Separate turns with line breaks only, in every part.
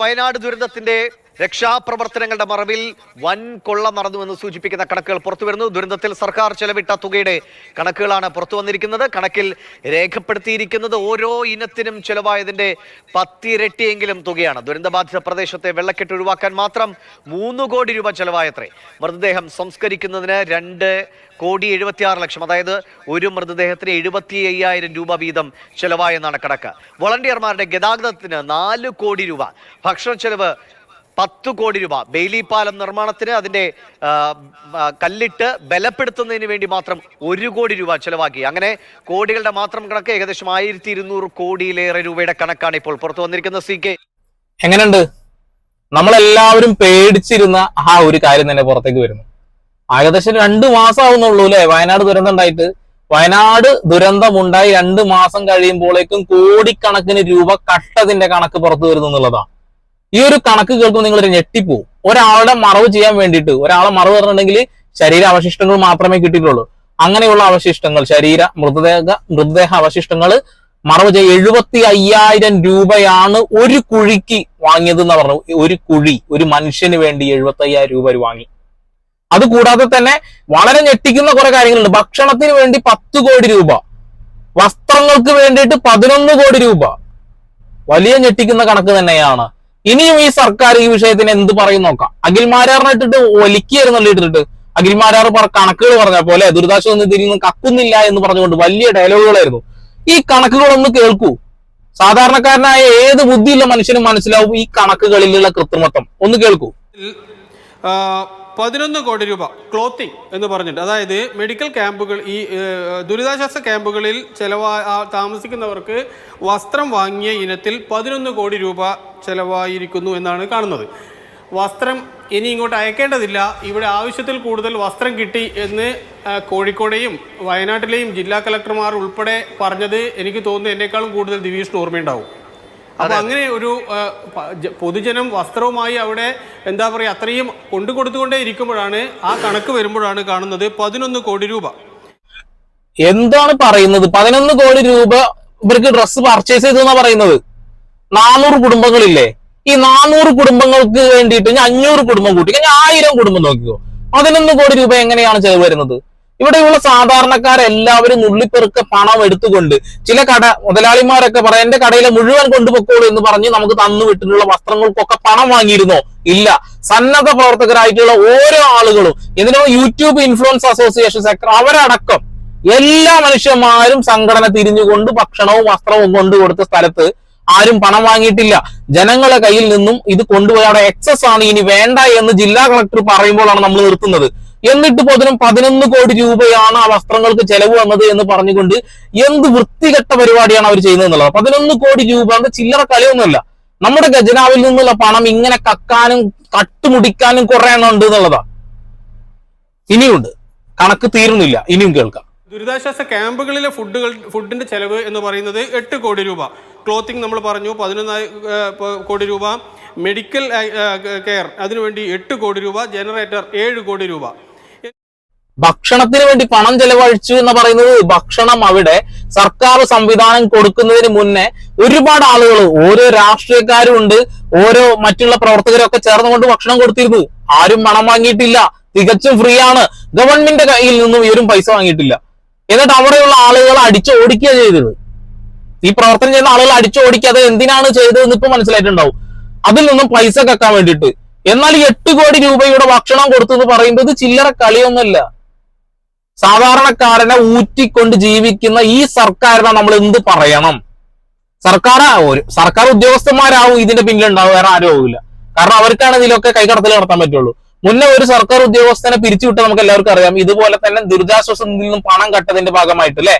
വയനാട് ദുരന്തത്തിന്റെ രക്ഷാപ്രവർത്തനങ്ങളുടെ മറവിൽ വൻ കൊള്ള നടന്നുവെന്ന് സൂചിപ്പിക്കുന്ന കണക്കുകൾ പുറത്തു വരുന്നു ദുരന്തത്തിൽ സർക്കാർ ചെലവിട്ട തുകയുടെ കണക്കുകളാണ് പുറത്തു വന്നിരിക്കുന്നത് കണക്കിൽ രേഖപ്പെടുത്തിയിരിക്കുന്നത് ഓരോ ഇനത്തിനും ചെലവായതിന്റെ പത്തിരട്ടിയെങ്കിലും തുകയാണ്. ദുരന്തബാധിത പ്രദേശത്തെ വെള്ളക്കെട്ട് ഒഴിവാക്കാൻ മാത്രം മൂന്ന് കോടി രൂപ ചെലവായത്രേ. മൃതദേഹം സംസ്കരിക്കുന്നതിന് രണ്ട് കോടി എഴുപത്തിയാറ് ലക്ഷം അതായത് ഒരു മൃതദേഹത്തിന് എഴുപത്തി അയ്യായിരം രൂപ വീതം ചെലവായെന്നാണ് കണക്ക്. വോളണ്ടിയർമാരുടെ ഗതാഗതത്തിന് നാല് കോടി രൂപ. ഭക്ഷണ ചെലവ് പത്ത് കോടി രൂപ. ബെയിലി പാലം നിർമ്മാണത്തിന് ആ, കല്ലിട്ട് ബലപ്പെടുത്തുന്നതിന് വേണ്ടി മാത്രം ഒരു കോടി രൂപ ചെലവാക്കി. അങ്ങനെ കോടികളുടെ മാത്രം കണക്ക് ഏകദേശം ആയിരത്തി ഇരുന്നൂറ് കോടിയിലേറെ രൂപയുടെ കണക്കാണ് ഇപ്പോൾ പുറത്തു വന്നിരിക്കുന്ന സി കെ.
എങ്ങനെയുണ്ട്? നമ്മളെല്ലാവരും പേടിച്ചിരുന്ന ആ ഒരു കാര്യം തന്നെ പുറത്തേക്ക് വരുന്നു. ഏകദേശം രണ്ടു മാസം ആവുന്നുള്ളൂ അല്ലെ? വയനാട് ദുരന്തം ഉണ്ടായിട്ട്. വയനാട് ദുരന്തമുണ്ടായി രണ്ട് മാസം കഴിയുമ്പോഴേക്കും കോടിക്കണക്കിന് രൂപ കട്ടതിന്റെ കണക്ക് പുറത്തു വരുന്നു എന്നുള്ളതാ. ഈ ഒരു കണക്ക് കേൾക്കുമ്പോൾ നിങ്ങൾ ഞെട്ടിപ്പോവും. ഒരാളുടെ മറവ് ചെയ്യാൻ വേണ്ടിയിട്ട് ഒരാളെ മറവ് പറഞ്ഞിട്ടുണ്ടെങ്കിൽ ശരീര അവശിഷ്ടങ്ങൾ മാത്രമേ കിട്ടിയിട്ടുള്ളൂ. അങ്ങനെയുള്ള അവശിഷ്ടങ്ങൾ ശരീര മൃതദേഹ മൃതദേഹ അവശിഷ്ടങ്ങൾ മറവ് ചെയ്യ എഴുപത്തി അയ്യായിരം രൂപയാണ് ഒരു കുഴിക്ക് വാങ്ങിയത് എന്ന് പറഞ്ഞു. ഒരു കുഴി ഒരു മനുഷ്യന് വേണ്ടി എഴുപത്തി അയ്യായിരം രൂപ വാങ്ങി. അത് കൂടാതെ തന്നെ വളരെ ഞെട്ടിക്കുന്ന കുറെ കാര്യങ്ങളുണ്ട്. ഭക്ഷണത്തിന് വേണ്ടി പത്ത് കോടി രൂപ വസ്ത്രങ്ങൾക്ക് വേണ്ടിയിട്ട് പതിനൊന്ന് കോടി രൂപ. വലിയ ഞെട്ടിക്കുന്ന കണക്ക് തന്നെയാണ്. ഇനിയും ഈ സർക്കാർ ഈ വിഷയത്തിന് എന്ത് പറയും നോക്കാം. അഖിൽമാരാറിനെ ഇട്ടിട്ട് ഒലിക്കായിരുന്നല്ലോ ഇട്ടിട്ട്? അഖിൽമാരാർ കണക്കുകൾ പറഞ്ഞ പോലെ ദുരിതാശ്വാസ നിധിയിൽ നിന്ന് കക്കുന്നില്ല എന്ന് പറഞ്ഞുകൊണ്ട് വലിയ ഡയലോഗുകളായിരുന്നു. ഈ കണക്കുകളൊന്ന് കേൾക്കൂ. സാധാരണക്കാരനായ ഏത് ബുദ്ധിയുള്ള മനുഷ്യനും മനസ്സിലാവും ഈ കണക്കുകളിലുള്ള കൃത്രിമത്വം. ഒന്ന് കേൾക്കൂ.
പതിനൊന്ന് കോടി രൂപ ക്ലോത്തിങ് എന്ന് പറഞ്ഞിട്ട്. അതായത് മെഡിക്കൽ ക്യാമ്പുകൾ ഈ ദുരിതാശ്വാസ ക്യാമ്പുകളിൽ ചെലവാ താമസിക്കുന്നവർക്ക് വസ്ത്രം വാങ്ങിയ ഇനത്തിൽ പതിനൊന്ന് കോടി രൂപ ചിലവായിരിക്കുന്നു എന്നാണ് കാണുന്നത്. വസ്ത്രം ഇനി ഇങ്ങോട്ട് അയക്കേണ്ടതില്ല. ഇവിടെ ആവശ്യത്തിൽ കൂടുതൽ വസ്ത്രം കിട്ടി എന്ന് കോഴിക്കോടേയും കോഴിക്കോടെയും വയനാട്ടിലെയും ജില്ലാ കളക്ടർമാർ ഉൾപ്പെടെ പറഞ്ഞത് എനിക്ക് തോന്നുന്നു എന്നേക്കാളും കൂടുതൽ ദിവീഷിന് ഓർമ്മയുണ്ടാവും. അപ്പൊ അങ്ങനെ ഒരു പൊതുജനം വസ്ത്രവുമായി അവിടെ എന്താ പറയുക അത്രയും കൊണ്ടു കൊടുത്തുകൊണ്ടേ ഇരിക്കുമ്പോഴാണ് ആ കണക്ക് വരുമ്പോഴാണ് കാണുന്നത് പതിനൊന്ന് കോടി രൂപ.
എന്താണ് പറയുന്നത്? പതിനൊന്ന് കോടി രൂപ ഇവർക്ക് ഡ്രസ്സ് പർച്ചേസ് ചെയ്തു എന്നാ പറയുന്നത്? നാനൂറ് കുടുംബങ്ങളില്ലേ? ഈ നാനൂറ് കുടുംബങ്ങൾക്ക് വേണ്ടിയിട്ട് ഞാൻ അഞ്ഞൂറ് കുടുംബം കൂട്ടി ഞാൻ ആയിരം കുടുംബം നോക്കിക്കോ. പതിനൊന്ന് കോടി രൂപ എങ്ങനെയാണ് ചെലവ് വരുന്നത്? ഇവിടെയുള്ള സാധാരണക്കാരെല്ലാവരും നുള്ളിപ്പെറുക്ക പണം എടുത്തുകൊണ്ട് ചില കട മുതലാളിമാരൊക്കെ പറയാം എന്റെ കടയിലെ മുഴുവൻ കൊണ്ടുപോക്കോളൂ എന്ന് പറഞ്ഞ് നമുക്ക് തന്നു വിട്ടിട്ടുള്ള വസ്ത്രങ്ങൾക്കൊക്കെ പണം വാങ്ങിയിരുന്നോ? ഇല്ല. സന്നദ്ധ പ്രവർത്തകരായിട്ടുള്ള ഓരോ ആളുകളും ഇതിനോ യൂട്യൂബ് ഇൻഫ്ലുവൻസ് അസോസിയേഷൻ സെക്ടർ അവരടക്കം എല്ലാ മനുഷ്യന്മാരും സംഘടന തിരിഞ്ഞുകൊണ്ട് ഭക്ഷണവും വസ്ത്രവും കൊണ്ടു കൊടുത്ത സ്ഥലത്ത് ആരും പണം വാങ്ങിയിട്ടില്ല. ജനങ്ങളെ കയ്യിൽ നിന്നും ഇത് കൊണ്ടുപോയി. അവിടെ എക്സസ് ആണ് ഇനി വേണ്ട എന്ന് ജില്ലാ കളക്ടർ പറയുമ്പോഴാണ് നമ്മൾ നിർത്തുന്നത്. എന്നിട്ട് പോലും പതിനൊന്ന് കോടി രൂപയാണ് ആ വസ്ത്രങ്ങൾക്ക് ചെലവ് വന്നത് എന്ന് പറഞ്ഞുകൊണ്ട് എന്ത് വൃത്തികെട്ട പരിപാടിയാണ് അവർ ചെയ്യുന്നത് എന്നുള്ളത്. പതിനൊന്ന് കോടി രൂപ അത് ചില്ലറ കളിയൊന്നുമല്ല. നമ്മുടെ ഖജനാവിൽ നിന്നുള്ള പണം ഇങ്ങനെ കക്കാനും കട്ടുമുടിക്കാനും കുറെ എണ്ണം ഉണ്ട് എന്നുള്ളതാ. ഇനിയുണ്ട്. കണക്ക് തീരുന്നില്ല. ഇനിയും കേൾക്കാം.
ദുരിതാശ്വാസ ക്യാമ്പുകളിലെ ഫുഡുകൾ ഫുഡിന്റെ ചെലവ് എന്ന് പറയുന്നത് എട്ട് കോടി രൂപ. ക്ലോത്തിങ് നമ്മൾ പറഞ്ഞു പതിനൊന്ന് ആ, പ- കോടി രൂപ. മെഡിക്കൽ കെയർ അതിനുവേണ്ടി എട്ട് കോടി രൂപ. ജനറേറ്റർ ഏഴ് കോടി രൂപ.
ഭക്ഷണത്തിന് വേണ്ടി പണം ചെലവഴിച്ചു എന്ന് പറയുന്നത് ഭക്ഷണം അവിടെ സർക്കാർ സംവിധാനം കൊടുക്കുന്നതിന് മുന്നേ ഒരുപാട് ആളുകൾ ഓരോ രാഷ്ട്രീയക്കാരും ഉണ്ട് ഓരോ മറ്റുള്ള പ്രവർത്തകരൊക്കെ ചേർന്നുകൊണ്ട് ഭക്ഷണം കൊടുത്തിരുന്നു ആരും പണം വാങ്ങിയിട്ടില്ല. തികച്ചും ഫ്രീ ആണ്. ഗവൺമെന്റ് കയ്യിൽ നിന്നും ഇവരും പൈസ വാങ്ങിയിട്ടില്ല. എന്നിട്ട് അവിടെയുള്ള ആളുകൾ അടിച്ചു ഓടിക്കുക ചെയ്തത്. ഈ പ്രവർത്തനം ചെയ്യുന്ന ആളുകൾ അടിച്ചു ഓടിക്കാതെ എന്തിനാണ് ചെയ്തതെന്ന് ഇപ്പൊ മനസ്സിലായിട്ടുണ്ടാവും. അതിൽ നിന്നും പൈസ കക്കാൻ വേണ്ടിയിട്ട്. എന്നാൽ എട്ട് കോടി രൂപയുടെ ഭക്ഷണം കൊടുത്തു എന്ന് പറയുന്നത് ചില്ലറ കളിയൊന്നുമല്ല. സാധാരണക്കാരനെ ഊറ്റിക്കൊണ്ട് ജീവിക്കുന്ന ഈ സർക്കാരിനെ നമ്മൾ എന്ത് പറയണം? സർക്കാർ ഒരു സർക്കാർ ഉദ്യോഗസ്ഥന്മാരാവും ഇതിന്റെ പിന്നിലുണ്ടാവും വേറെ ആരും ആവില്ല കാരണം അവർക്കാണ് ഇതിലൊക്കെ കൈകടത്തൽ നടത്താൻ പറ്റുള്ളൂ. മുന്നേ ഒരു സർക്കാർ ഉദ്യോഗസ്ഥനെ പിരിച്ചുവിട്ട് നമുക്ക് എല്ലാവർക്കും അറിയാം. ഇതുപോലെ തന്നെ ദുരിതാശ്വാസ നിധിയിൽ നിന്നും പണം കട്ടതിന്റെ ഭാഗമായിട്ട് അല്ലെ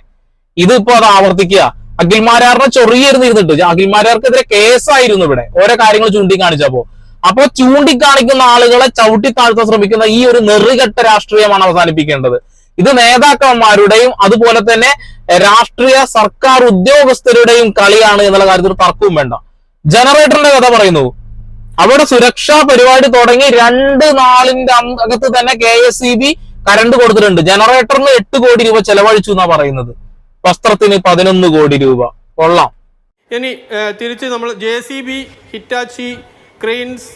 ഇതിപ്പോ അത് ആവർത്തിക്കുക. അഖിൽമാരാറിനെ ചൊറിയായിരുന്നു ഇരുന്നിട്ട് അഖിൽമാരാർക്കെതിരെ കേസായിരുന്നു ഇവിടെ. ഓരോ കാര്യങ്ങൾ ചൂണ്ടിക്കാണിച്ചപ്പോ അപ്പൊ ചൂണ്ടിക്കാണിക്കുന്ന ആളുകളെ ചവിട്ടി താഴ്ത്താൻ ശ്രമിക്കുന്ന ഈ ഒരു നെറുകെട്ട രാഷ്ട്രീയമാണ് അവസാനിപ്പിക്കേണ്ടത്. ഇത് നേതാക്കന്മാരുടെയും അതുപോലെ തന്നെ രാഷ്ട്രീയ സർക്കാർ ഉദ്യോഗസ്ഥരുടെയും കളിയാണ് എന്നുള്ള കാര്യത്തിൽ തർക്കവും വേണ്ട. ജനറേറ്ററിന്റെ കഥ പറയുന്നു. അവിടെ സുരക്ഷാ പരിപാടി തുടങ്ങി രണ്ട് നാളിന്റെ അകത്ത് തന്നെ K S E B current കൊടുത്തിട്ടുണ്ട്. ജനറേറ്ററിന് എട്ട് കോടി രൂപ ചെലവഴിച്ചു എന്നാ പറയുന്നത്. വസ്ത്രത്തിന് പതിനൊന്ന് കോടി രൂപ. കൊള്ളാം.
ഇനി തിരിച്ച് നമ്മൾ J C B Hitachi cranes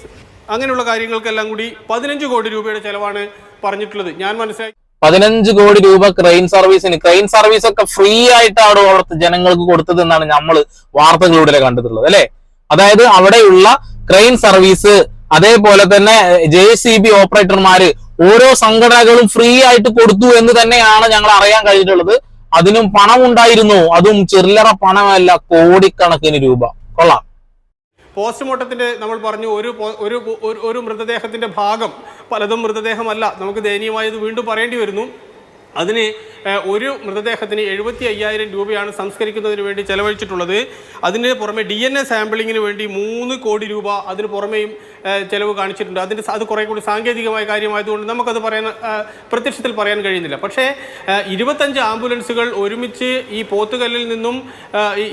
അങ്ങനെയുള്ള കാര്യങ്ങൾക്കെല്ലാം കൂടി പതിനഞ്ച് കോടി രൂപയുടെ ചെലവാണ് പറഞ്ഞിട്ടുള്ളത്. ഞാൻ മനസ്സിലാക്കി
പതിനഞ്ച് കോടി രൂപ ക്രെയിൻ സർവീസിന് ക്രെയിൻ സർവീസ് ഒക്കെ ഫ്രീ ആയിട്ടാണ് അവിടുത്തെ ജനങ്ങൾക്ക് കൊടുത്തത് എന്നാണ് നമ്മൾ വാർത്തകളിലൂടെ കണ്ടിട്ടുള്ളത് അല്ലെ? അതായത് അവിടെയുള്ള ക്രെയിൻ സർവീസ് അതേപോലെ തന്നെ ജെ സി ബി ഓപ്പറേറ്റർമാര് ഓരോ സംഘടനകളും ഫ്രീ ആയിട്ട് കൊടുത്തു എന്ന് തന്നെയാണ് ഞങ്ങൾ അറിയാൻ കഴിഞ്ഞിട്ടുള്ളത്. അതിനും പണം ഉണ്ടായിരുന്നു അതും ചെറിയ പണമല്ല കോടിക്കണക്കിന് രൂപ. കൊള്ളാം.
പോസ്റ്റ്മോർട്ടത്തിന്റെ നമ്മൾ പറഞ്ഞു ഒരു ഒരു ഒരു- മൃതദേഹത്തിന്റെ ഭാഗം പലതും മൃതദേഹമല്ല. നമുക്ക് ദയനീയമായത് വീണ്ടും പറയേണ്ടി വരുന്നു. അതിന് ഒരു മൃതദേഹത്തിന് എഴുപത്തി അയ്യായിരം രൂപയാണ് സംസ്കരിക്കുന്നതിന് വേണ്ടി ചെലവഴിച്ചിട്ടുള്ളത്. അതിന് പുറമെ ഡി എൻ എ സാമ്പിളിങ്ങിന് വേണ്ടി മൂന്ന് കോടി രൂപ അതിന് പുറമെയും ചിലവ് കാണിച്ചിട്ടുണ്ട്. അതിന്റെ അത് കുറേ കൂടി സാങ്കേതികമായ കാര്യമായതുകൊണ്ട് നമുക്കത് പറയാൻ പ്രത്യക്ഷത്തിൽ പറയാൻ കഴിയുന്നില്ല. പക്ഷേ ഇരുപത്തഞ്ച് ആംബുലൻസുകൾ ഒരുമിച്ച് ഈ പോത്തുകല്ലിൽ നിന്നും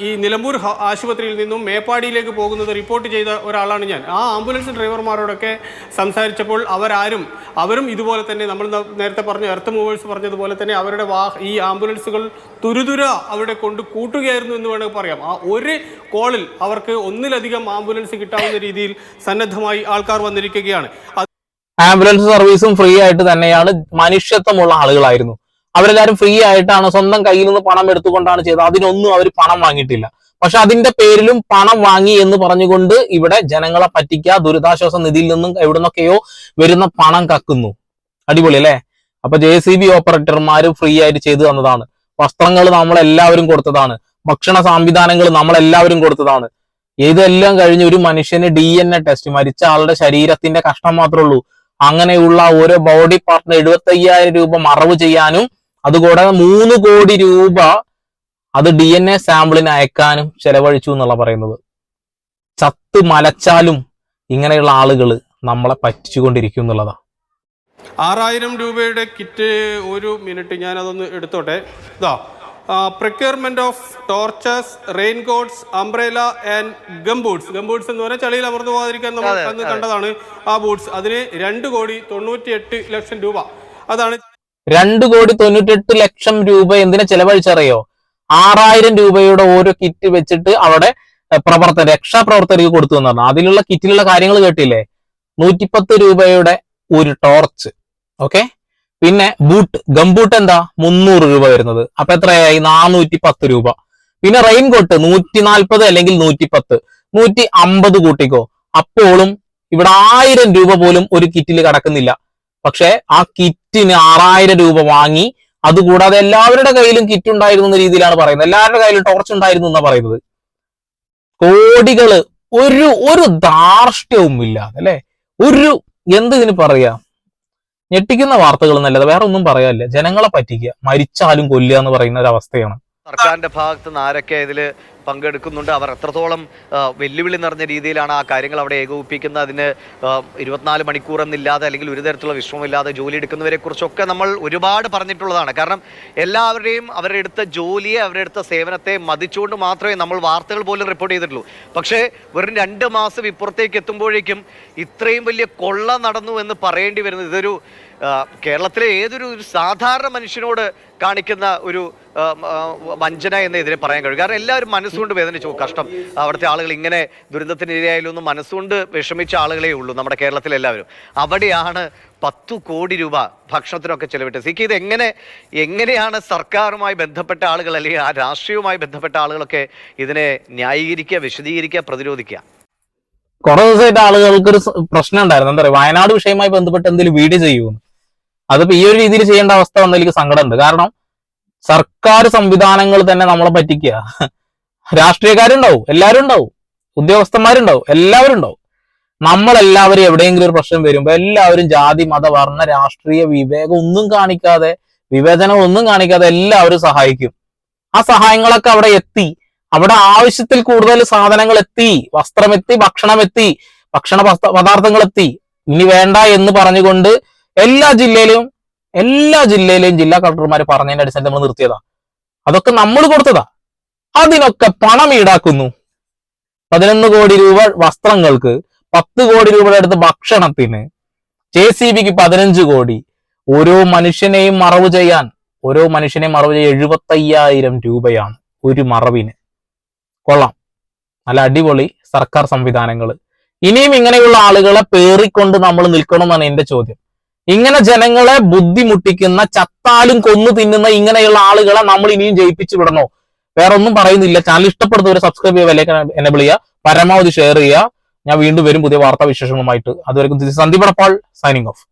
ഈ നിലമ്പൂർ ആശുപത്രിയിൽ നിന്നും മേപ്പാടിയിലേക്ക് പോകുന്നത് റിപ്പോർട്ട് ചെയ്ത ഒരാളാണ് ഞാൻ. ആ ആംബുലൻസ് ഡ്രൈവർമാരോടൊക്കെ സംസാരിച്ചപ്പോൾ അവരാരും അവരും ഇതുപോലെ തന്നെ നമ്മൾ നേരത്തെ പറഞ്ഞു എർത്ത് മൂവേഴ്സ് പറഞ്ഞതുപോലെ തന്നെ അവരുടെ വാഹ ഈ ആംബുലൻസുകൾ തുരുതുര അവിടെ കൊണ്ട് കൂട്ടുകയായിരുന്നു എന്ന് വേണമെങ്കിൽ പറയാം. ആ ഒരു കോളിൽ അവർക്ക് ഒന്നിലധികം ആംബുലൻസ് കിട്ടാവുന്ന രീതിയിൽ സന്നദ്ധമായി ആൾക്കാർ വന്നിരിക്കുകയാണ്.
ആംബുലൻസ് സർവീസും ഫ്രീ ആയിട്ട് തന്നെയാണ് മനുഷ്യത്വമുള്ള ആളുകളായിരുന്നു. അവരെല്ലാവരും ഫ്രീ ആയിട്ടാണ് സ്വന്തം കയ്യിൽ നിന്ന് പണം എടുത്തുകൊണ്ടാണ് ചെയ്തത്. അതിനൊന്നും അവർ പണം വാങ്ങിയിട്ടില്ല. പക്ഷെ അതിന്റെ പേരിലും പണം വാങ്ങി എന്ന് പറഞ്ഞുകൊണ്ട് ഇവിടെ ജനങ്ങളെ പറ്റിക്കുക ദുരിതാശ്വാസ നിധിയിൽ നിന്നും എവിടുന്നൊക്കെയോ വരുന്ന പണം കക്കുന്നു. അടിപൊളി അല്ലേ? അപ്പൊ ജെ സി ബി ഓപ്പറേറ്റർമാര് ഫ്രീ ആയിട്ട് ചെയ്തു തന്നതാണ്. വസ്ത്രങ്ങൾ നമ്മളെല്ലാവരും കൊടുത്തതാണ്. ഭക്ഷണ സംവിധാനങ്ങൾ നമ്മളെല്ലാവരും കൊടുത്തതാണ്. ഇതെല്ലാം കഴിഞ്ഞ് ഒരു മനുഷ്യന് ഡി എൻ എ ടെസ്റ്റ് മരിച്ച ആളുടെ ശരീരത്തിന്റെ കഷ്ണം മാത്രമേ ഉള്ളൂ. അങ്ങനെയുള്ള ഓരോ ബോഡി പാർട്ടിന് എഴുപത്തി അയ്യായിരം രൂപ മറവ് ചെയ്യാനും അതുകൂടാതെ മൂന്ന് കോടി രൂപ അത് ഡി എൻ എ സാമ്പിളിന് അയക്കാനും ചെലവഴിച്ചു എന്നുള്ള പറയുന്നത്. ചത്ത് മലച്ചാലും ഇങ്ങനെയുള്ള ആളുകൾ നമ്മളെ പറ്റിച്ചുകൊണ്ടിരിക്കും എന്നുള്ളതാ.
ആറായിരം രൂപയുടെ കിറ്റ് ഒരു മിനിറ്റ് ഞാനതൊന്ന് എടുത്തോട്ടെ. ഇതാ procurement of torches rain coats umbrella and gum boots gum boots എന്ന് പറഞ്ഞാൽ ചളിയിൽ അമർന്നു പോകാതിരിക്കാൻ നമ്മൾ അന്ന് കണ്ടതാണ് ആ ബൂട്ട്സ് അതിന് രണ്ട് കോടി തൊണ്ണൂറ്റി എട്ട് ലക്ഷം രൂപ. അതാണ്
രണ്ട് കോടി തൊണ്ണൂറ്റെട്ട് ലക്ഷം രൂപ എന്തിനാ ചെലവഴിച്ചറിയോ? ആറായിരം രൂപയുടെ ഓരോ കിറ്റ് വെച്ചിട്ട് അവിടെ പ്രവർത്തന രക്ഷാപ്രവർത്തകർക്ക് കൊടുത്തു എന്നാണ്. അതിലുള്ള കിറ്റിലുള്ള കാര്യങ്ങൾ കേട്ടില്ലേ? നൂറ്റിപ്പത്ത് രൂപയുടെ ഒരു ടോർച്ച് ഓക്കെ പിന്നെ ബൂട്ട് ഗംബൂട്ട് എന്താ? മുന്നൂറ് രൂപ വരുന്നത്. അപ്പൊ എത്രയായി? നാനൂറ്റി പത്ത് രൂപ. പിന്നെ റെയിൻ കോട്ട് നൂറ്റി നാൽപ്പത് അല്ലെങ്കിൽ നൂറ്റി പത്ത് നൂറ്റി അമ്പത് കൂട്ടിക്കോ. അപ്പോഴും ഇവിടെ ആയിരം രൂപ പോലും ഒരു കിറ്റിൽ കടക്കുന്നില്ല. പക്ഷെ ആ കിറ്റിന് ആറായിരം രൂപ വാങ്ങി അതുകൂടാതെ എല്ലാവരുടെ കയ്യിലും കിറ്റ് ഉണ്ടായിരുന്നു എന്ന രീതിയിലാണ് പറയുന്നത്. എല്ലാവരുടെ കയ്യിലും ടോർച്ച് ഉണ്ടായിരുന്നു എന്നാ പറയുന്നത്. കോടികൾ ഒരു ഒരു ധാർഷ്ട്യവും ഇല്ലാതെ അല്ലെ? ഒരു എന്ത് ഇതിന് പറയാ? ഞെട്ടിക്കുന്ന വാർത്തകൾ എന്നല്ലാതെ വേറെ ഒന്നും പറയാനില്ല. ജനങ്ങളെ പറ്റിക്കുക. മരിച്ചാലും കൊല്ലുക എന്ന് പറയുന്ന ഒരു അവസ്ഥയാണ്.
സർക്കാരിന്റെ ഭാഗത്ത് നിന്ന് ആരൊക്കെ ഇതിൽ പങ്കെടുക്കുന്നുണ്ട്. അവർ എത്രത്തോളം വെല്ലുവിളി നിറഞ്ഞ രീതിയിലാണ് ആ കാര്യങ്ങൾ അവിടെ ഏകോപിപ്പിക്കുന്നത്. അതിന് ഇരുപത്തിനാല് മണിക്കൂർ എന്നില്ലാതെ അല്ലെങ്കിൽ ഒരു തരത്തിലുള്ള വിശ്രമമില്ലാതെ ജോലി എടുക്കുന്നവരെ കുറിച്ചൊക്കെ നമ്മൾ ഒരുപാട് പറഞ്ഞിട്ടുള്ളതാണ്. കാരണം എല്ലാവരുടെയും അവരുടെ എടുത്ത ജോലിയെ അവരുടെ എടുത്ത സേവനത്തെ മതിച്ചുകൊണ്ട് മാത്രമേ നമ്മൾ വാർത്തകൾ പോലും റിപ്പോർട്ട് ചെയ്തിട്ടുള്ളൂ. പക്ഷേ വെറും രണ്ട് മാസം ഇപ്പുറത്തേക്ക് എത്തുമ്പോഴേക്കും ഇത്രയും വലിയ കൊള്ള നടന്നു എന്ന് പറയേണ്ടി വരുന്നത് ഇതൊരു കേരളത്തിലെ ഏതൊരു സാധാരണ മനുഷ്യനോട് കാണിക്കുന്ന ഒരു വഞ്ചന എന്ന് ഇതിനെ പറയാൻ കഴിയും. കാരണം എല്ലാവരും മനസ്സുകൊണ്ട് വേദനിച്ചു കഷ്ടം. അവിടുത്തെ ആളുകൾ ഇങ്ങനെ ദുരിതത്തിനിരയായാലൊന്നും മനസ്സുകൊണ്ട് വിഷമിച്ച ആളുകളേ ഉള്ളൂ നമ്മുടെ കേരളത്തിലെ എല്ലാവരും. അവിടെയാണ് പത്തു കോടി രൂപ ഭക്ഷണത്തിനൊക്കെ ചെലവിട്ട് സിക്ക് ഇത് എങ്ങനെ എങ്ങനെയാണ് സർക്കാരുമായി ബന്ധപ്പെട്ട ആളുകൾ അല്ലെങ്കിൽ ആ രാഷ്ട്രീയവുമായി ബന്ധപ്പെട്ട ആളുകളൊക്കെ ഇതിനെ ന്യായീകരിക്കുക വിശദീകരിക്കുക പ്രതിരോധിക്കുക?
കുറേ ദിവസമായിട്ട് ആളുകൾക്ക് ഒരു പ്രശ്നം ഉണ്ടായിരുന്നു. എന്താ പറയുക വയനാട് വിഷയവുമായി ബന്ധപ്പെട്ട് എന്തെങ്കിലും വീഡിയോ ചെയ്യുമെന്ന് അതിപ്പോ ഈ ഒരു രീതിയിൽ ചെയ്യേണ്ട അവസ്ഥ വന്ന എനിക്ക് സങ്കടമുണ്ട്. കാരണം സർക്കാർ സംവിധാനങ്ങൾ തന്നെ നമ്മളെ പറ്റിക്കുക. രാഷ്ട്രീയക്കാരുണ്ടാവും എല്ലാവരും ഉണ്ടാവും ഉദ്യോഗസ്ഥന്മാരുണ്ടാവും എല്ലാവരും ഉണ്ടാവും നമ്മളെല്ലാവരും എവിടെയെങ്കിലും ഒരു പ്രശ്നം വരുമ്പോൾ എല്ലാവരും ജാതി മത വർണ രാഷ്ട്രീയ വിവേകം ഒന്നും കാണിക്കാതെ വിവേചനം ഒന്നും കാണിക്കാതെ എല്ലാവരും സഹായിക്കും. ആ സഹായങ്ങളൊക്കെ അവിടെ എത്തി. അവിടെ ആവശ്യത്തിൽ കൂടുതൽ സാധനങ്ങൾ എത്തി. വസ്ത്രമെത്തി ഭക്ഷണം എത്തി. ഭക്ഷണ പദാർത്ഥങ്ങൾ എത്തി. ഇനി വേണ്ട എന്ന് പറഞ്ഞുകൊണ്ട് എല്ലാ ജില്ലയിലും എല്ലാ ജില്ലയിലെയും ജില്ലാ കളക്ടർമാർ പറഞ്ഞതിന്റെ അടിസ്ഥാനത്തിൽ നമ്മൾ നിർത്തിയതാ. അതൊക്കെ നമ്മൾ കൊടുത്തതാ. അതിനൊക്കെ പണം ഈടാക്കുന്നു. പതിനൊന്ന് കോടി രൂപ വസ്ത്രങ്ങൾക്ക് പത്ത് കോടി രൂപയുടെ അടുത്ത് ഭക്ഷണത്തിന് ജെ സി ബിക്ക് പതിനഞ്ച് കോടി. ഓരോ മനുഷ്യനെയും മറവ് ചെയ്യാൻ ഓരോ മനുഷ്യനെയും മറവ് ചെയ്യാൻ എഴുപത്തയ്യായിരം രൂപയാണ് ഒരു മറവിന്. കൊള്ളാം. നല്ല അടിപൊളി സർക്കാർ സംവിധാനങ്ങൾ ഇനിയും ഇങ്ങനെയുള്ള ആളുകളെ പേറിക്കൊണ്ട് നമ്മൾ നിൽക്കണം എന്നാണ് എന്റെ ചോദ്യം. ഇങ്ങനെ ജനങ്ങളെ ബുദ്ധിമുട്ടിക്കുന്ന ചത്താലും കൊന്നു തിന്നുന്ന ഇങ്ങനെയുള്ള ആളുകളെ നമ്മൾ ഇനിയും ജയിപ്പിച്ചു വിടണോ? വേറെ ഒന്നും പറയുന്നില്ല. ചാനൽ ഇഷ്ടപ്പെടുന്നവർ സബ്സ്ക്രൈബ് ചെയ്യുക വിലയൊക്കെ എനബിൾ ചെയ്യുക. പരമാവധി ഷെയർ ചെയ്യുക. ഞാൻ വീണ്ടും വരും പുതിയ വാർത്താ വിശേഷങ്ങളുമായിട്ട് അതുവരെ സന്ദീപ് അടപ്പാൾ സൈനിങ് ഓഫ്